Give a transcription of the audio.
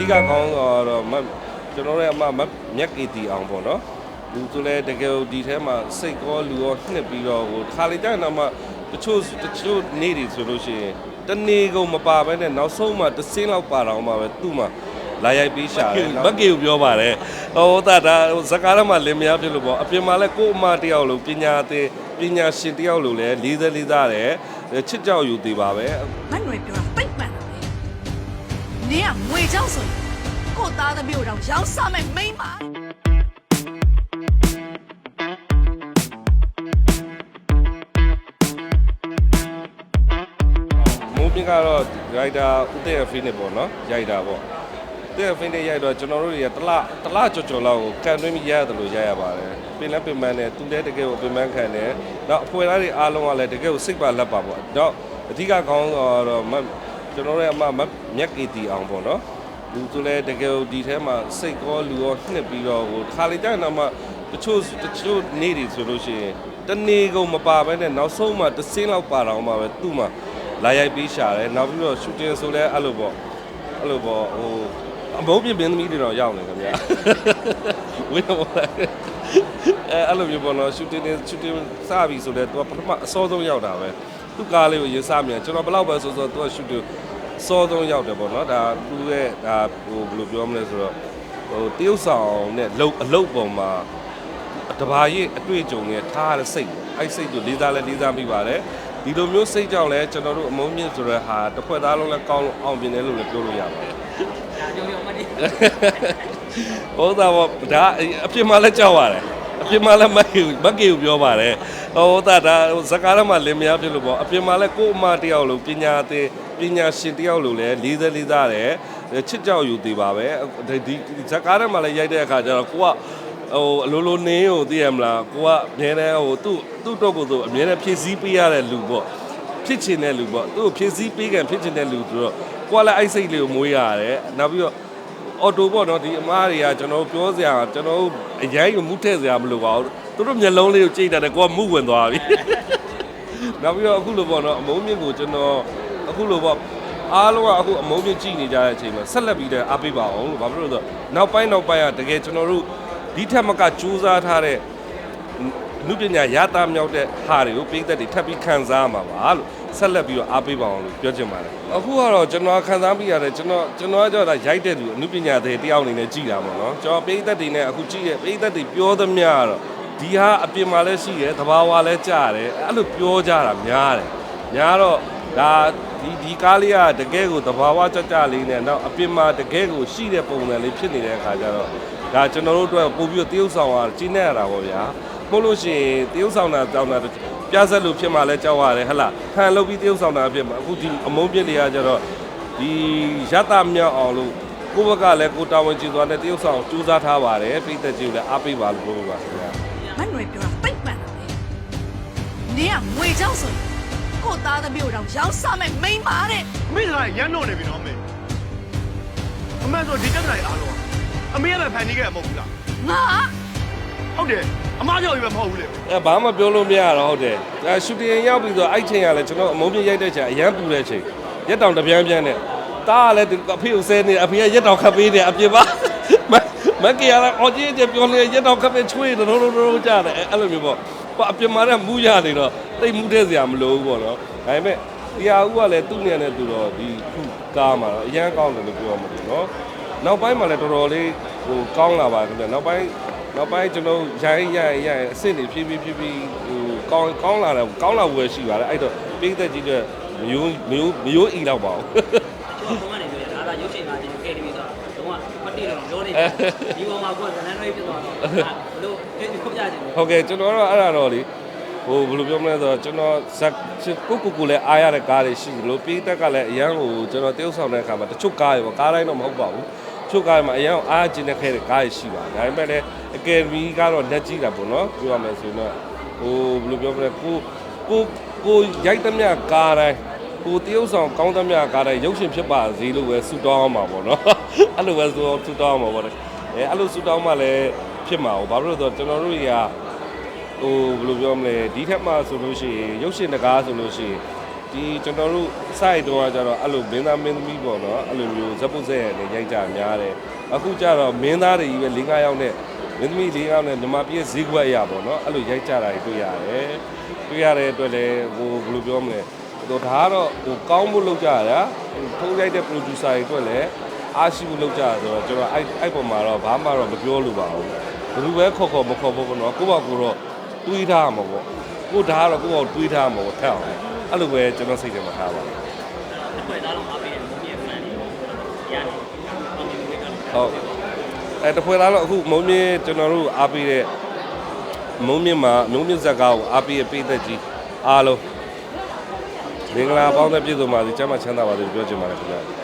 ဓိကခေါင်းဆောင်ကတော့မကျွန်တော်ရဲ့အမမမြက်ကီတီအောင်ပေါ့နော်လူဆိုလဲတကယ်ဒီထဲမှာစိတ်ကောလူရောနှစ်ပြီးတော့ဟိုခါလေကြာတော့မှတချို့တချို့နေ့တွေဆိုလို့ရှိရင်တနေကုန်မပါဘဲနဲ့နောက်ဆုံးမှတစ်စင်းလောက်ပါတော့မှပဲသူ့မှာလာရိုက်ပြီးရှာတယ်မက်ကေကိုပြောပါတယ်ဟိုတာဒါဇကာရမှာလင်မယားဖြစ်လို့ပေါ့အပြင်မှာလဲကို့အမတယောက်လို့ပညာသေးပညာရှင်တယောက်လို့လဲလေးသက်လေးသားတယ်ချစ်ကြောက်ယူသေးပါပဲမတ်နွယ်ပြောတာပိတ်ပန်တာပဲ နင်ကငွေကြောက်ဆိုရင်ကို့သားသမီးကိုတော့ရောင်းစားမဲ့မိန်းမမိုးပြင်းကတော့ရိုက်တာဦးတဲ့ဖိနေပေါ့နော်ရိုက်တာပေါ့တဲ့ဖိနေရိုက်တော့ကျွန်တော်တို့တွေကတလတလကြော်ကြော်လောက်ကိုကန်တွင်းပြီးရိုက်ရတယ်လို့ရိုက်ရပါတယ်ပင်လက်ပင်မန်းနဲ့သူလည်းတကယ်ကိုပင်မန်းခံတယ်နောက်အဖွဲသားတွေအားလုံးကလည်းတကယ်ကိုစိတ်ပါလက်ပါပေါ့တော့အဓိကခေါင်းဆောင်ကတော့မ ကျွန်တော်တို့ရဲ့အမမမြက်ကီတီအောင်ပေါ့နော်လူဆိုလဲတကယ်ကိုဒီထဲမှာစိတ်ကောလူရောနှစ်ပြီးတော့ဟိုခါလေကြာတော့မှတချို့တချို့နေ့တွေဆိုလို့ရှိရင်တနေကုန်မပါဘဲနဲ့နောက်ဆုံးမှတစ်စင်းလောက်ပါတော့မှပဲသူ့မှာလာရိုက်ပြီးရှာတယ်နောက်ပြီးတော့ shooting ဆိုလဲအဲ့လိုပေါ့အဲ့လိုပေါ့ဟိုအမုန်းပြင်းပင်းသမီးတွေတော့ရောက်နေခင်ဗျာဝင်းတော့အဲအဲ့လိုမျိုးပေါ့နော် shooting နဲ့ shooting စပြီဆိုလဲသူကပထမအစောဆုံးရောက်တာပဲ သူ့ကားလေးကိုရင်စမြန်ကျွန်တော်ဘယ်လောက်ပဲဆိုဆိုသူက shooting အစောဆုံးရောက်တယ်ပေါ့နော်ဒါသူ့ရဲ့ဒါဟိုဘယ်လိုပြောမလဲဆိုတော့ဟိုတရုတ်ဆောင်နဲ့လုံအလုတ်ပေါ်မှာတဘာရဲ့အတွေ့အကြုံနဲ့ထားရတဲ့စိတ်ပေါ့အဲ့စိတ်ကိုလေးစားလဲလေးစားမိပါတယ်ဒီလိုမျိုးစိတ်ကြောင့်လဲကျွန်တော်တို့အမုန်းမြင့်ဆိုတဲ့ဟာတစ်ခွက်သားလုံးလဲကောင်းလို့အောင်မြင်တယ်လို့လည်းပြောလို့ရပါတယ်ဒါကြုံရုံမတည်းဟုတ်တာပေါ့ဒါအပြစ်မှလည်းကြောက်ရတယ် အပြစ်မှလည်းမကေမကေကိုပြောပါတယ်ဟုတ်တာဒါဇကာရမှာလင်မယားဖြစ်လို့ပေါ့အပြစ်မှလည်းကို့အမတယောက်လို့ပညာသေးပညာရှင်တယောက်လို့လည်းလေးသက်လေးသားတယ်ချစ်ကြောက်ယူသေးပါပဲဒီဇကာရမှာလည်းရိုက်တဲ့အခါကျတော့ကိုကဟိုအလိုလိုနင်းကိုသိရမလားကိုကအမြဲတမ်းဟိုသူ့သူ့တော့ကိုဆိုအမြဲတမ်းဖြည့်ဆည်းပေးရတဲ့လူပေါ့ဖြစ်ချင်တဲ့လူပေါ့သူ့ကိုဖြည့်ဆည်းပေးကံဖြစ်ချင်တဲ့လူဆိုတော့ကိုကလည်းအိုက်စိတ်လေးကိုမွေးရတယ်နောက်ပြီးတော့ အော်တိုပေါ့နော်ဒီအမားတွေကကျွန်တော်ပြောစရာကျွန်တော်အရင်ကမူးထည့်စရာမလိုပါဘူးသူတို့မျက်လုံးလေးကိုကြိတ်တယ်ကိုကမူးဝင်သွားပြီနောက်ပြီးတော့အခုလိုပေါ့နော်အမုန်းမြင့်ကိုကျွန်တော်အခုလိုပေါ့အားလုံးကအခုအမုန်းမြင့်ကြည့်နေကြတဲ့အချိန်မှာဆက်လက်ပြီးတော့အားပေးပါအောင်လို့ဘာဖြစ်လို့လဲဆိုတော့နောက်ပိုင်းနောက်ပိုင်းကတကယ်ကျွန်တော်တို့ဒီထက်မကစူးစမ်းထားတဲ့အနုပညာရတာမြောက်တဲ့ဟာတွေကိုပြည်သက်တွေထပ်ပြီးခံစားရမှာပါလို့ ဆက်လက်ပြီးတော့အားပေးပါအောင်လို့ပြောချင်ပါတယ်အခုကတော့ကျွန်တော်ခံစားမိရတယ်ကျွန်တော်ကျွန်တော်ကကြောက်တာရိုက်တဲ့သူအနုပညာတွေတယောက်အနေနဲ့ကြည်တာပေါ့နော်ကျွန်တော်ပြည်သက်တွေနဲ့အခုကြည့်ရပြည်သက်တွေပြောသမျှကတော့ဒီဟာအပြင်မှာလည်းရှိတယ်သဘာဝလည်းကြားတယ်အဲ့လိုပြောကြတာများတယ်များတော့ဒါဒီဒီကားလေးကတကယ်ကိုသဘာဝကြကြလေးနဲ့နောက်အပြင်မှာတကယ်ကိုရှိတဲ့ပုံစံလေးဖြစ်နေတဲ့အခါကျတော့ဒါကျွန်တော်တို့အတွက်ပို့ပြီးတော့တရုပ်ဆောင်ရကျင်းနေရတာပေါ့ဗျာပို့လို့ရှိရင်တရုပ်ဆောင်တာတောင်းတာ ပြဆက်လို့ဖြစ်မှလည်းကြောက်ရတယ်ဟဟလားခံလုပ်ပြီးတရုပ်ဆောင်တာဖြစ်မှာအခုဒီအမုန်းပြစ်တွေကကျတော့ဒီရတမြောက်အောင်လို့ကိုယ့်ဘက်ကလည်းကိုယ်တာဝန်ကျသွားတဲ့တရုပ်ဆောင်ကြိုးစားထားပါတယ်ပြည်သက်ကြီးကိုလည်းအားပေးပါလို့ပြောပါခင်ဗျာမတ်နွယ်ပြောတာပိတ်ပန်တာပဲနင်ကငွေကြောက်ဆိုရင်ကို့သားသမီးကိုတော့ရောင်းစားမဲ့မိန်းမတဲ့အမေကရမ်းတော့နေပြီနော်အမေအမေဆိုဒီတက်တိုင်းအားလုံးအမေကလည်းဖန်တီးခဲ့မှာမဟုတ်ဘူးလားငါဟုတ်တယ် အမားကြောက်ပြီမဟုတ်ဘူးလေအဲဘာမှပြောလို့မရတော့ဟုတ်တယ်အဲရှူတင်ရောက်ပြီးဆိုအဲ့ချိန်ကလည်းကျွန်တော်အမုန်းပြစ်ရိုက်တဲ့ချိန်အရန်ပူတဲ့ချိန်ရက်တောင်တပြန်းပြန်းနဲ့တားကလည်းဒီအဖေကိုဆဲနေအဖေကရက်တောင်ခတ်ပေးနေအပြစ်ပါမမကရလာအော်ကြီးကျပြောနေရက်တောင်ခတ်ပေးချွေးတော့တော့တော့ကြတယ်အဲ့လိုမျိုးပေါ့ပေါ့အပြစ်မှာလည်းမူးရနေတော့တိတ်မူးတဲ့စရာမလိုဘူးပေါ့နော်ဒါပေမဲ့တရားဦးကလည်းသူ့နေနဲ့သူတော့ဒီခုကားမှာတော့အရန်ကောင်းတယ်လို့ပြောမှာလို့နော်နောက်ပိုင်းမှာလည်းတော်တော်လေးဟိုကောင်းလာပါခင်ဗျနောက်ပိုင်း နောက်ပိုင်းကျွန်တော်ရိုင်းရိုင်းရိုင်းအစ်စ်တွေဖြည်းဖြည်းဖြည်းဖြည်းဟိုကောင်းကောင်းလာတယ်ကောင်းလာဝယ်ရှိပါတယ်အဲ့တော့ပိသက်ကြီးတဲ့မယိုးမယိုးမယိုးအီလောက်ပါဘူးကျွန်တော်ကနေပြောရတာဒါရုပ်ရှင်ကကျွန်တော်ကယ်တီဗီဆိုတာတော့မတိတော့ပြောနေတယ်ဒီပေါ်မှာကိုယ်ကဇလန်တွေဖြစ်သွားတော့ဘလို့ဒီခုပြချင်တယ်ဟုတ်ကဲ့ကျွန်တော်တော့အဲ့ဒါတော့လေဟိုဘယ်လိုပြောမလဲဆိုတော့ကျွန်တော်ဇက်ကိုကိုကိုလည်းအားရတဲ့ကားတွေရှိသလိုပိသက်ကလည်းအရန်ကိုကျွန်တော်တရုပ်ဆောင်တဲ့အခါမှာတချို့ကားတွေပေါ့ကားတိုင်းတော့မဟုတ်ပါဘူးတ ချို့ကားတွေမှာအရန်ကိုအားကျင်တဲ့ခဲတဲ့ကားတွေရှိပါတယ်ဒါပေမဲ့လည်းအကယ်ဒမီကတော့လက်ကြီးတာပေါ့နော်ပြောရမယ်ဆိုရင်တော့ဟိုဘယ်လိုပြောမလဲကိုကိုကိုရိုက်သမျှကားတိုင်းကိုတရုပ်ဆောင်ကောင်းသမျှကားတဲ့ရုပ်ရှင်ဖြစ်ပါစေလို့ပဲဆုတောင်းအောင်ပါပေါ့နော်အဲ့လိုပဲဆိုဆုတောင်းအောင်ပါပေါ့အဲအဲ့လိုဆုတောင်းမှလည်းဖြစ်မှာ哦ဘာဖြစ်လို့လဲဆိုတော့ကျွန်တော်တို့တွေကဟိုဘယ်လိုပြောမလဲဒီထက်မှဆိုလို့ရှိရင်ရုပ်ရှင်တကားဆိုလို့ရှိရင် ဒီကျွန်တော်တို့စိုက်တော့ကကြတော့အဲ့လိုမင်းသားမင်းသမီးပေါ့နော်အဲ့လိုမျိုးဇက်ပုတ်ဆက်ရနဲ့ရိုက်ကြများတယ်အခုကျတော့မင်းသားတွေကြီးပဲ၄၅ယောက်နဲ့မင်းသမီး၄၅ယောက်နဲ့မြန်မာပြည်ဈေးကွက်အရာပေါ့နော်အဲ့လိုရိုက်ကြတာတွေတွေ့ရတယ်တွေ့ရတဲ့အတွက်လည်းဟိုဘယ်လိုပြောမလဲဟိုဒါကတော့ဟိုကောင်းမှုလုပ်ကြရတာထိုးရိုက်တဲ့ producer တွေအတွက်လည်းအားရှိမှုလုပ်ကြရဆိုတော့ကျွန်တော်အဲ့အဲ့ပုံမှာတော့ဘာမှတော့မပြောလို့ပါဘူးဘယ်သူပဲခေါ်ခေါ်မခေါ်ဖို့ပေါ့နော်ကိုယ့်ဘာကိုယ်တော့တွေးထားမှာပေါ့ကိုဒါကတော့ကိုယ့်ဘာတွေးထားမှာပေါ့ထက်အောင် အဲ့လိုပဲကျွန်တော်စိတ်ထဲမှာထားပါတယ်တစ်ခွေသားလုံးအားပေးတယ်ဘုံရဲ့ fan တွေရတယ်အောင်မြင်မှုတွေကဟုတ်အဲတခွေသားတော့အခုမုံမြင့်ကျွန်တော်တို့အားပေးတဲ့မုံမြင့်မှာမုံမြင့်ဇက်ကားကိုအားပေးရပေးသက်ကြီးအားလုံးမင်္ဂလာပေါင်းတဲ့ပြည့်စုံပါစေကျမ်းမာချမ်းသာပါစေလို့ပြောချင်ပါတယ်ခင်ဗျာ